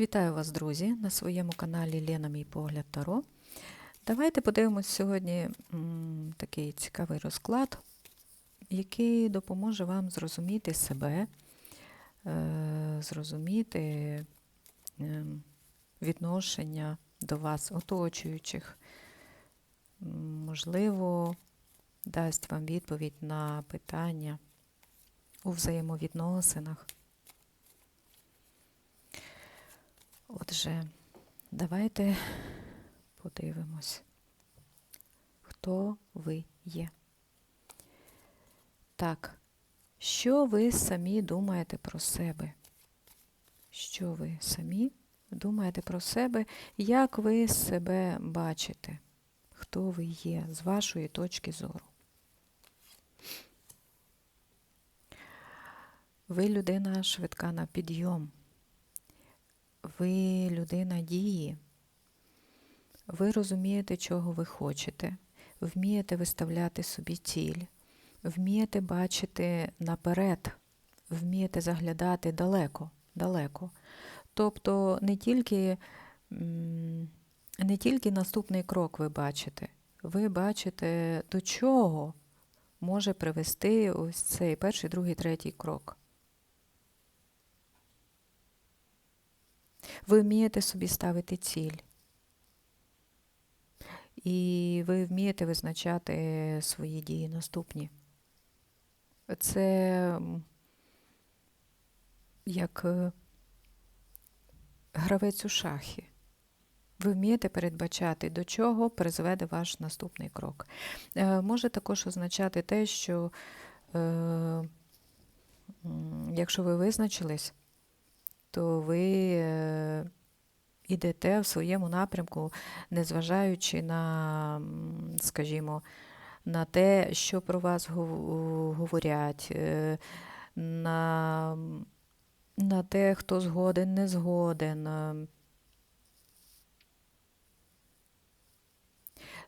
Вітаю вас, друзі, на своєму каналі Лена Мій погляд Таро. Давайте подивимось сьогодні такий цікавий розклад, який допоможе вам зрозуміти себе, е, зрозуміти е, відношення до вас, оточуючих. Можливо, дасть вам відповідь на питання у взаємовідносинах. Отже, давайте подивимось, хто ви є. Так, що ви самі думаєте про себе? Що ви самі думаєте про себе? Як ви себе бачите? Хто ви є з вашої точки зору? Ви людина швидка на підйом. Ви людина дії. Ви розумієте, чого ви хочете, вмієте виставляти собі ціль, вмієте бачити наперед, вмієте заглядати далеко, далеко. Тобто не тільки, не тільки наступний крок ви бачите, ви бачите, до чого може привести ось цей перший, другий, третій крок. Ви вмієте собі ставити ціль. І ви вмієте визначати свої дії наступні. Це як е, гравець у шахи. Ви вмієте передбачати, до чого призведе ваш наступний крок. Е, Може також означати те, що е, якщо ви визначились, то ви е, йдете в своєму напрямку, незважаючи на, скажімо, на те, що про вас говорять, е, на, на те, хто згоден, не згоден.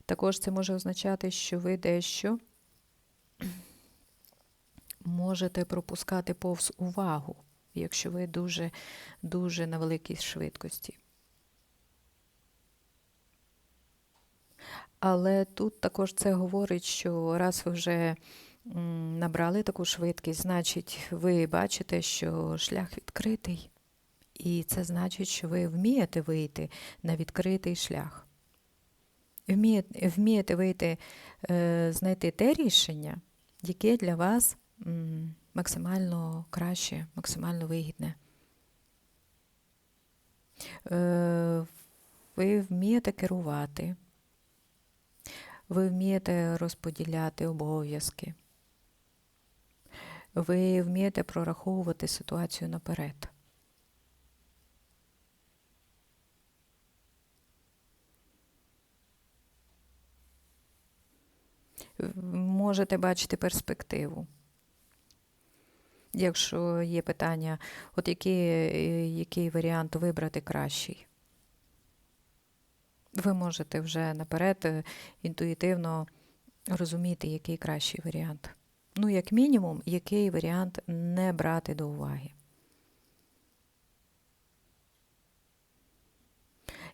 Також це може означати, що ви дещо можете пропускати повз увагу, якщо ви дуже, дуже на великій швидкості. Але тут також це говорить, що раз ви вже набрали таку швидкість, значить, ви бачите, що шлях відкритий. І це значить, що ви вмієте вийти на відкритий шлях. Вмієте, вмієте вийти, е, знайти те рішення, яке для вас максимально краще, максимально вигідне. Е, ви вмієте керувати, ви вмієте розподіляти обов'язки, ви вмієте прораховувати ситуацію наперед. Можете бачити перспективу. Якщо є питання, от який, який варіант вибрати кращий. Ви можете вже наперед е, інтуїтивно розуміти, який кращий варіант. Ну, як мінімум, який варіант не брати до уваги.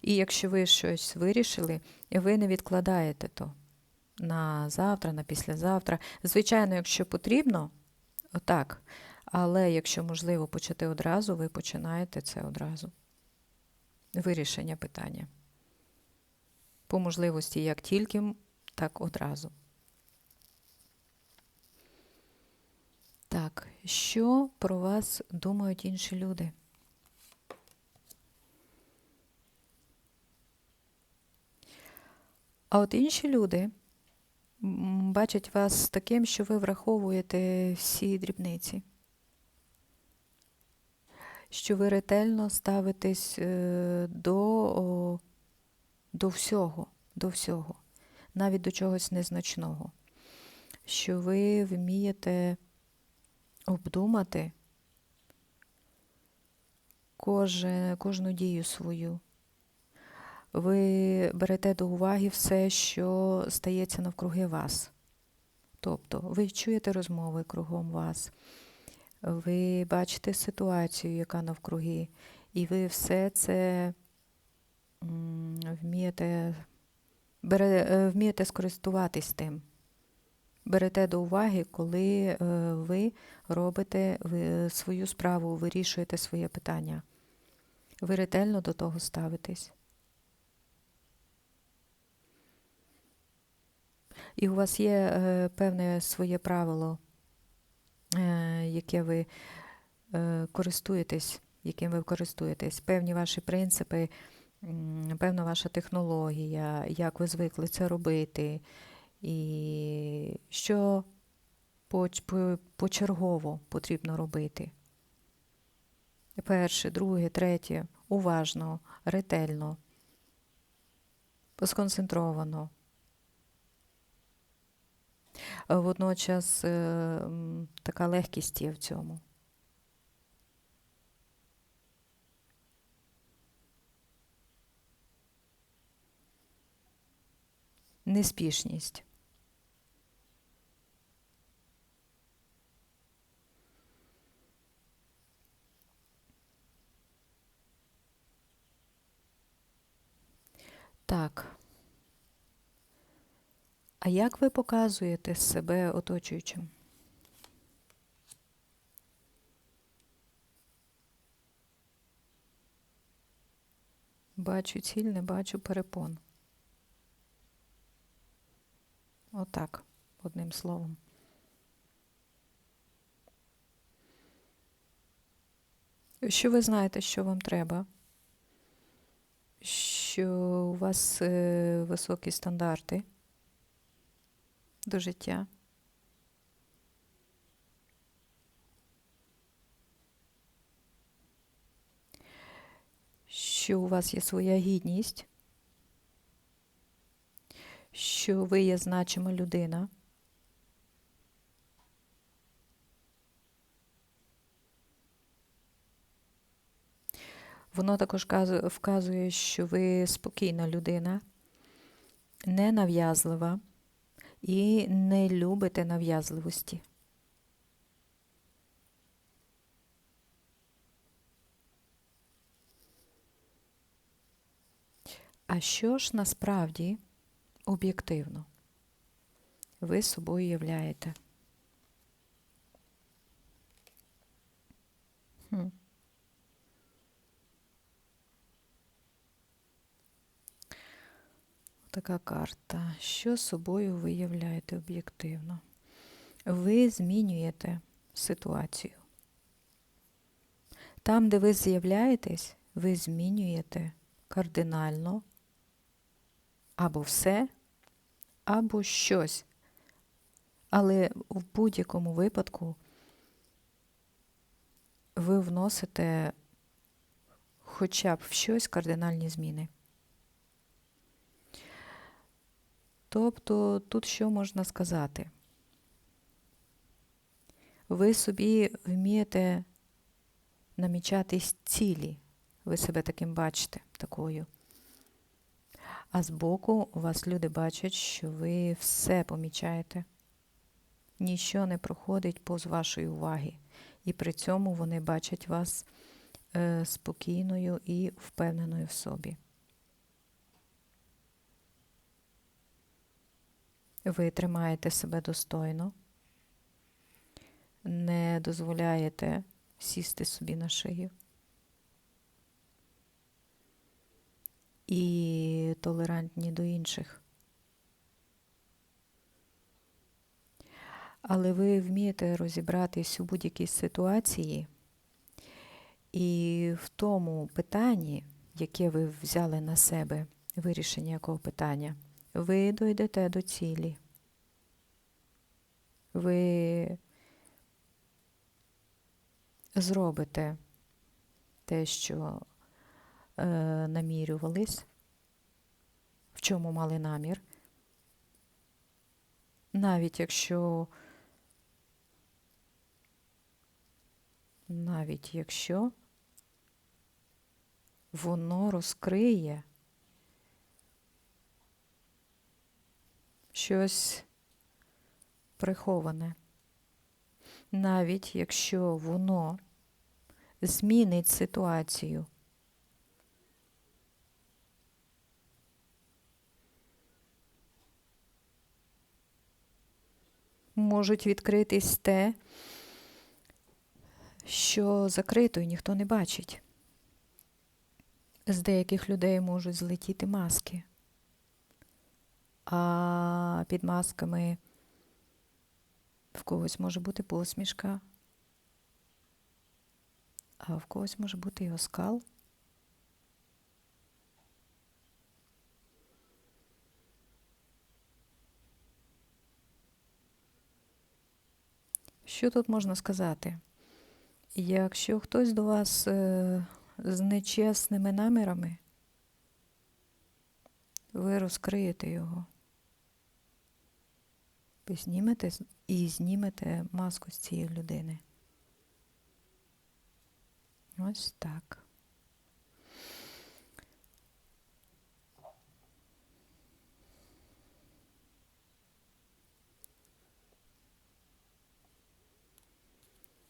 І якщо ви щось вирішили, ви не відкладаєте то на завтра, на післязавтра. Звичайно, якщо потрібно, отак. Але якщо можливо почати одразу, ви починаєте це одразу. Вирішення питання. По можливості як тільки, так одразу. Так, що про вас думають інші люди? А от інші люди бачать вас таким, що ви враховуєте всі дрібниці, що ви ретельно ставитесь е, до, до всього, до всього, навіть до чогось незначного, що ви вмієте обдумати коже, кожну дію свою. Ви берете до уваги все, що стається навкруги вас. Тобто ви чуєте розмови кругом вас, ви бачите ситуацію, яка навкруги, І ви все це вмієте, бере, е, вмієте скористуватись тим. Берете до уваги, коли е, ви робите свою справу, вирішуєте своє питання. Ви ретельно до того ставитесь. І у вас є е, певне своє правило, е, яке ви е, користуєтесь, яким ви користуєтесь, певні ваші принципи, певна ваша технологія, як ви звикли це робити, і що почергово потрібно робити. Перше, друге, третє, уважно, ретельно, сконцентровано. Е, Водночас е, така легкість є в цьому. Неспішність. Так. А як ви показуєте себе оточуючим? Бачу ціль, не бачу перепон. Отак, одним словом. Що ви знаєте, що вам треба? Що у вас е, високі стандарти до життя? Що у вас є своя гідність? Що ви є значима людина? Воно також вказує, що ви спокійна людина, ненав'язлива і не любите нав'язливості. А що ж насправді об'єктивно ви собою являєте? Хм. Така карта. Що собою ви являєте об'єктивно? Ви змінюєте ситуацію. Там, де ви з'являєтесь, ви змінюєте кардинально або все, або щось. Але в будь-якому випадку ви вносите хоча б в щось кардинальні зміни. Тобто тут що можна сказати? Ви собі вмієте намічати цілі, ви себе таким бачите, такою. А збоку вас люди бачать, що ви все помічаєте. Ніщо не проходить повз вашої уваги. І при цьому вони бачать вас е, спокійною і впевненою в собі. Ви тримаєте себе достойно, не дозволяєте сісти собі на шию. І толерантні до інших. Але ви вмієте розібратись у будь-якій ситуації, і в тому питанні, яке ви взяли на себе, вирішення якого питання, ви дойдете до цілі. Ви зробите те, що е, намірювались, в чому мали намір, навіть якщо навіть якщо воно розкриє щось приховане. Навіть якщо воно змінить ситуацію. Можуть відкритись те, що закрито і ніхто не бачить. З деяких людей можуть злетіти маски а під масками в когось може бути посмішка, а в когось може бути і оскал. Що тут можна сказати? Якщо хтось до вас е, з нечесними намірами, ви розкриєте його. Ви знімете і знімете маску з цієї людини. Ось так.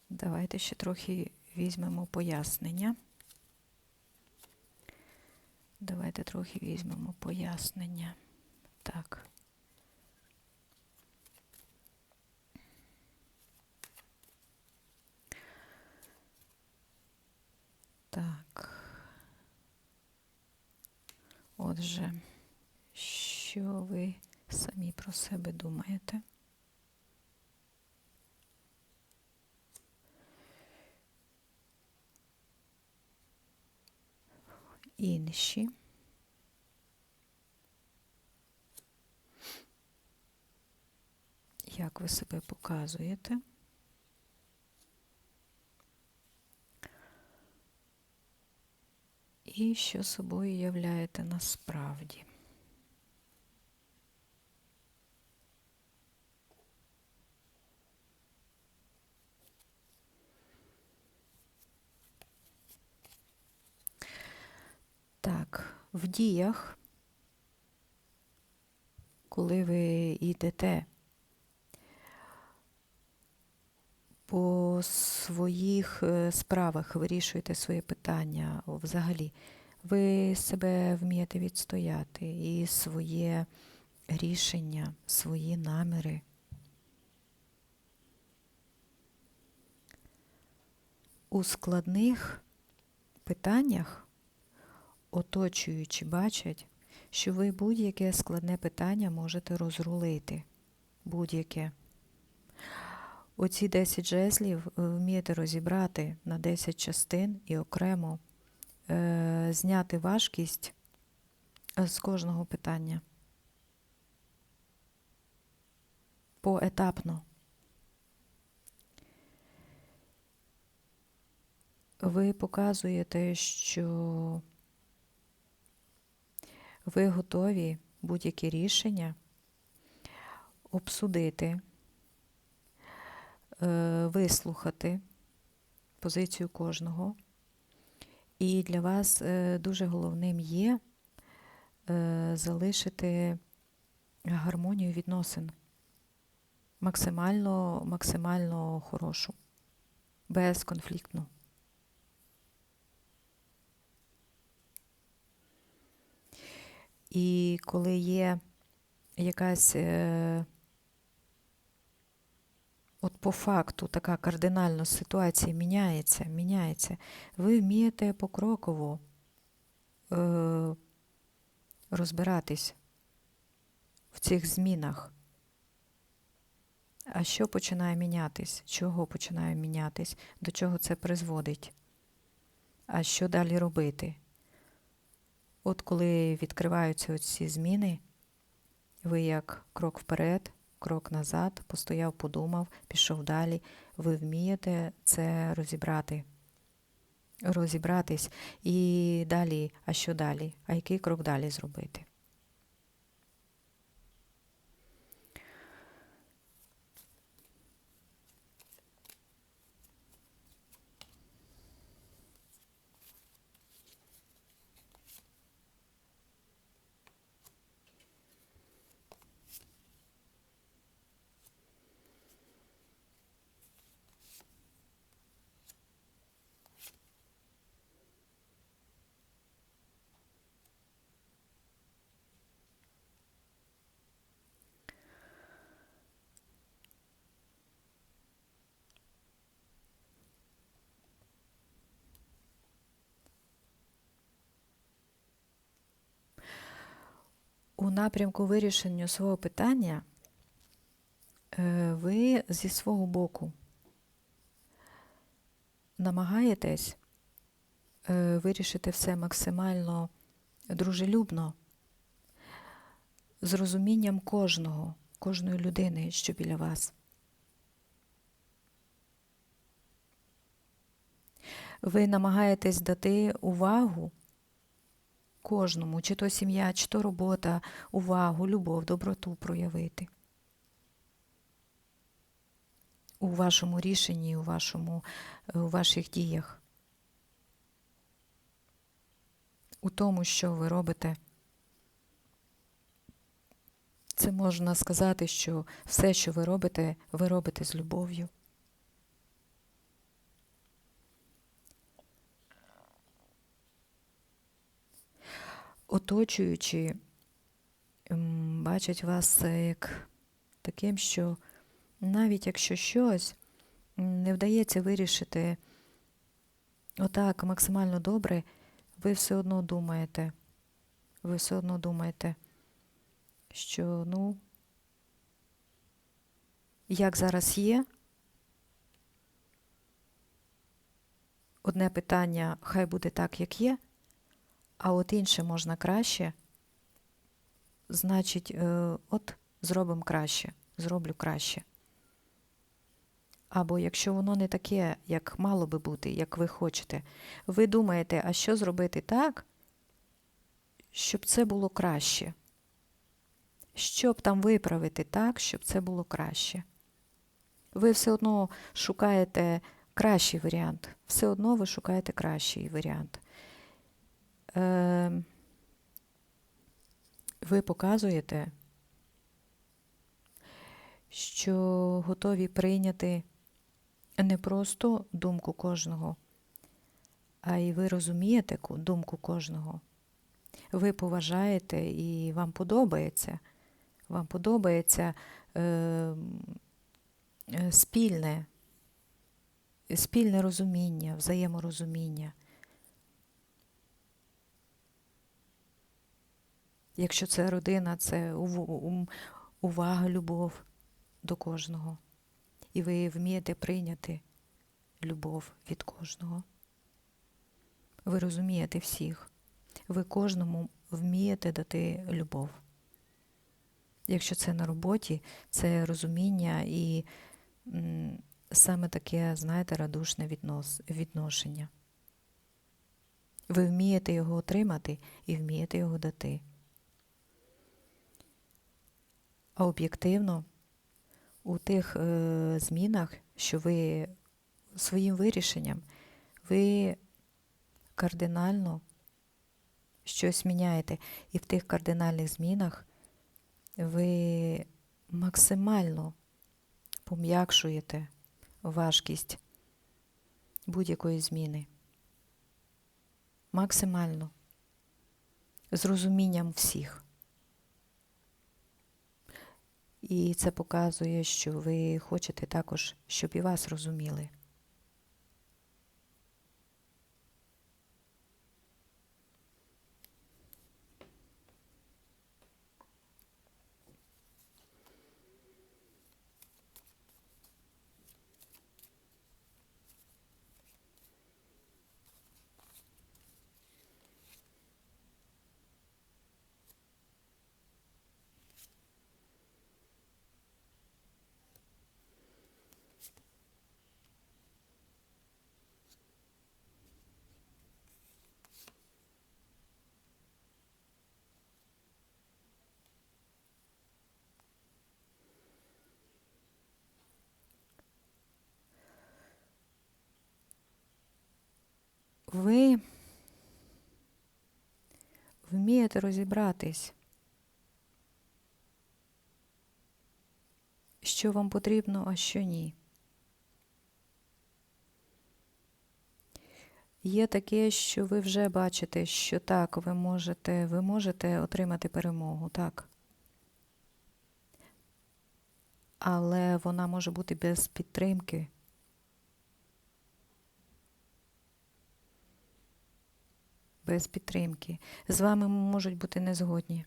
Давайте ще трохи візьмемо пояснення. Давайте трохи візьмемо пояснення. Так. Так. Отже, що ви самі про себе думаєте? Інші. Як ви себе показуєте? І що собою являєте насправді? Так, в діях, коли ви йдете по своїх е, справах, вирішуєте своє питання взагалі, ви себе вмієте відстояти і своє рішення, свої наміри. У складних питаннях оточуючі бачать, що ви будь-яке складне питання можете розрулити. Будь-яке. Оці 10 жезлів ви вмієте розібрати на 10 частин і окремо е, зняти важкість е, з кожного питання. Поетапно. Ви показуєте, що ви готові будь-які рішення обсудити, е, вислухати позицію кожного. І для вас е, дуже головним є е, залишити гармонію відносин максимально, максимально хорошу, безконфліктну. І коли є якась е, от по факту така кардинальна ситуація міняється, міняється, ви вмієте покроково е, розбиратись в цих змінах. А що починає мінятись? Чого починає мінятись? До чого це призводить? А що далі робити? От коли відкриваються ці зміни, ви як крок вперед, крок назад, постояв, подумав, пішов далі, ви вмієте це розібрати, розібратись і далі, а що далі? А який крок далі зробити? У напрямку вирішення свого питання е, ви зі свого боку намагаєтесь е, вирішити все максимально дружелюбно, з розумінням кожного, кожної людини, що біля вас. Ви намагаєтесь дати увагу кожному, чи то сім'я, чи то робота, увагу, любов, доброту проявити. У вашому рішенні, у, вашому, у ваших діях. У тому, що ви робите. Це можна сказати, що все, що ви робите, ви робите з любов'ю. Оточуючи, м, бачать вас е, як таким, що навіть якщо щось не вдається вирішити отак максимально добре, ви все одно думаєте, ви все одно думаєте, що ну, як зараз є, одне питання, хай буде так, як є, а от інше можна краще, значить, е, от зробимо краще, зроблю краще. Або якщо воно не таке, як мало би бути, як ви хочете, ви думаєте, а що зробити так, щоб це було краще? Щоб там виправити так, щоб це було краще. Ви все одно шукаєте кращий варіант. Все одно ви шукаєте кращий варіант. Е, ви показуєте, що готові прийняти не просто думку кожного, а й ви розумієте думку кожного. Ви поважаєте і вам подобається. Вам подобається е, спільне, спільне розуміння, взаєморозуміння. Якщо це родина, це увага, любов до кожного. І ви вмієте прийняти любов від кожного. Ви розумієте всіх. Ви кожному вмієте дати любов. Якщо це на роботі, це розуміння і саме таке, знаєте, радушне віднос, відношення. Ви вмієте його отримати і вмієте його дати. А об'єктивно, у тих е, змінах, що ви своїм вирішенням, ви кардинально щось міняєте. І в тих кардинальних змінах ви максимально пом'якшуєте важкість будь-якої зміни. Максимально. З розумінням всіх. І це показує, що ви хочете також, щоб і вас розуміли. Ви вмієте розібратись, що вам потрібно, а що ні. Є таке, що ви вже бачите, що так, ви можете, ви можете отримати перемогу, так. Але вона може бути без підтримки. Без підтримки. З вами можуть бути незгодні.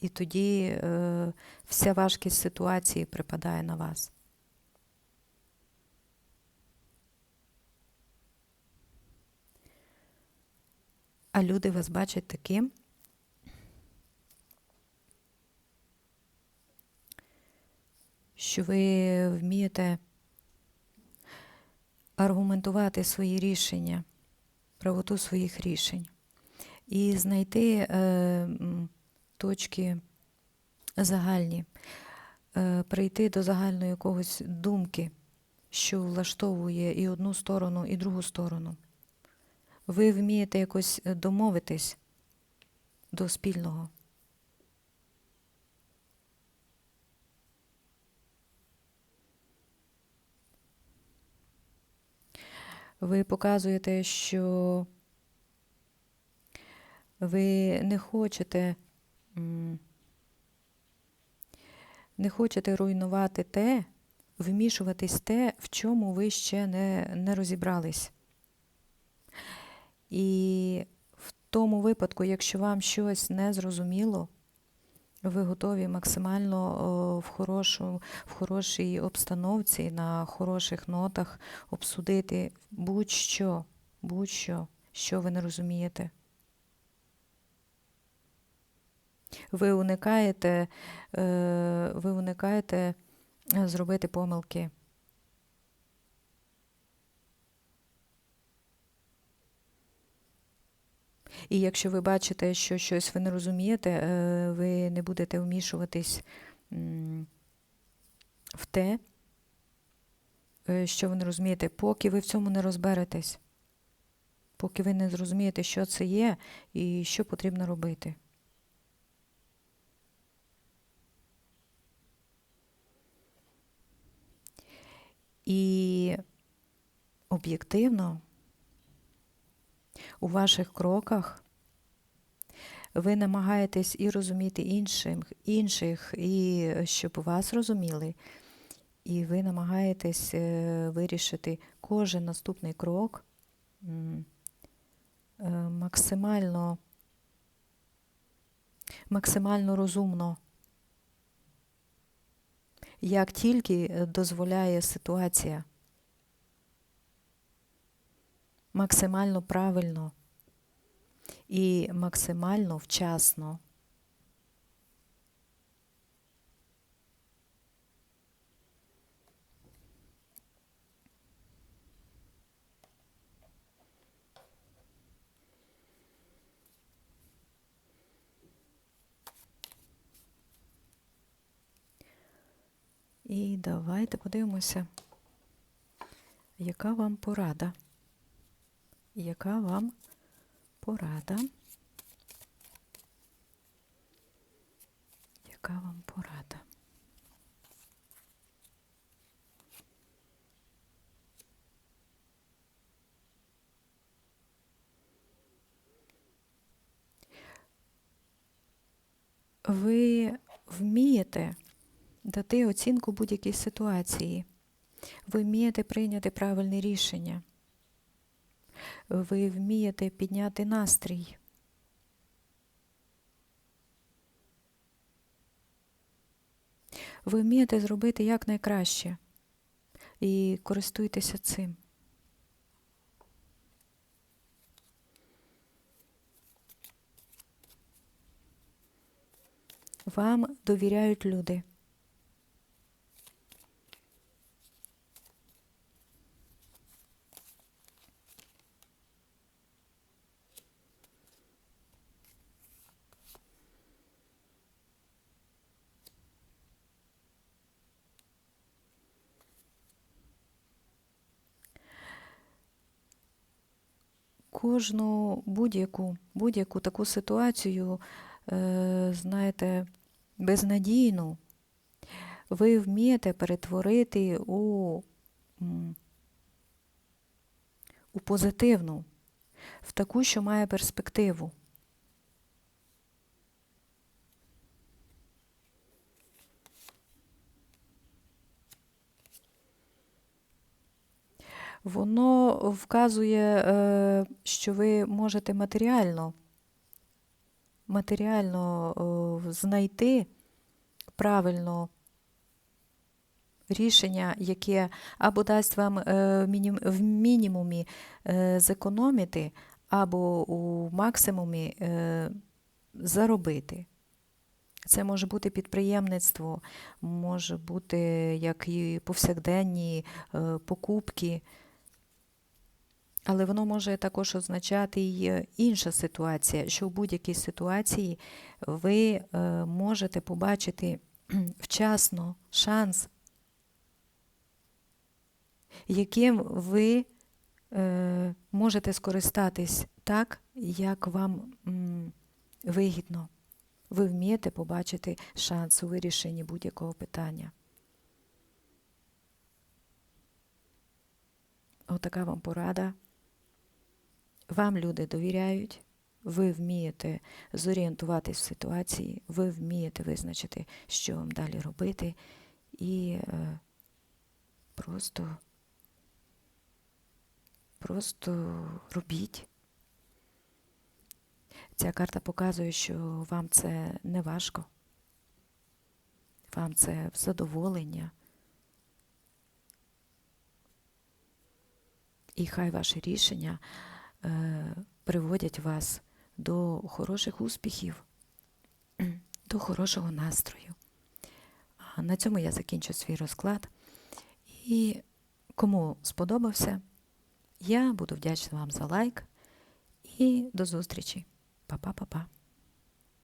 І тоді е, вся важкість ситуації припадає на вас. А люди вас бачать таким, що ви вмієте аргументувати свої рішення, правоту своїх рішень і знайти е, точки загальні, е, прийти до загальної якогось думки, що влаштовує і одну сторону, і другу сторону. Ви вмієте якось домовитись до спільного. Ви показуєте, що ви не хочете, не хочете руйнувати те, вмішуватись те, в чому ви ще не, не розібрались. І в тому випадку, якщо вам щось не зрозуміло, ви готові максимально в, хорошу, в хорошій обстановці, на хороших нотах обсудити будь-що, будь-що, що ви не розумієте. Ви уникаєте, е, ви уникаєте е, зробити помилки. І якщо ви бачите, що щось ви не розумієте, е, ви не будете вмішуватись в те, е, що ви не розумієте, поки ви в цьому не розберетесь, поки ви не зрозумієте, що це є і що потрібно робити. І об'єктивно у ваших кроках. Ви намагаєтесь і розуміти іншим, інших, і щоб вас розуміли, і ви намагаєтесь е, вирішити кожен наступний крок е, максимально, максимально розумно, як тільки е, дозволяє ситуація. Максимально правильно і максимально вчасно. І давайте подивимося, яка вам порада. Яка вам порада? Яка вам порада? Ви вмієте дати оцінку будь-якій ситуації. Ви вмієте прийняти правильне рішення. Ви вмієте підняти настрій. Ви вмієте зробити якнайкраще і користуйтеся цим. Вам довіряють люди. Кожну будь-яку будь-яку таку ситуацію, е, знаєте, безнадійну, ви вмієте перетворити у, у позитивну, в таку, що має перспективу. Воно вказує, е, що ви можете матеріально матеріально знайти правильно рішення, яке або дасть вам е, в мінімумі е, зекономити, або у максимумі заробити. Це може бути підприємництво, може бути як і повсякденні покупки, але воно може також означати і е, інша ситуація, що в будь-якій ситуації ви е, можете побачити вчасно шанс, яким ви е, можете скористатись так, як вам вигідно. Ви вмієте побачити шанс у вирішенні будь-якого питання. Отака вам порада. Вам люди довіряють, ви вмієте зорієнтуватись в ситуації, ви вмієте визначити, що вам далі робити, і е, просто, просто робіть. Ця карта показує, що вам це не важко, вам це в задоволення. І хай ваші рішення приводять вас до хороших успіхів, до хорошого настрою. На цьому я закінчу свій розклад. І кому сподобався, я буду вдячна вам за лайк. І до зустрічі. Па-па-па-па.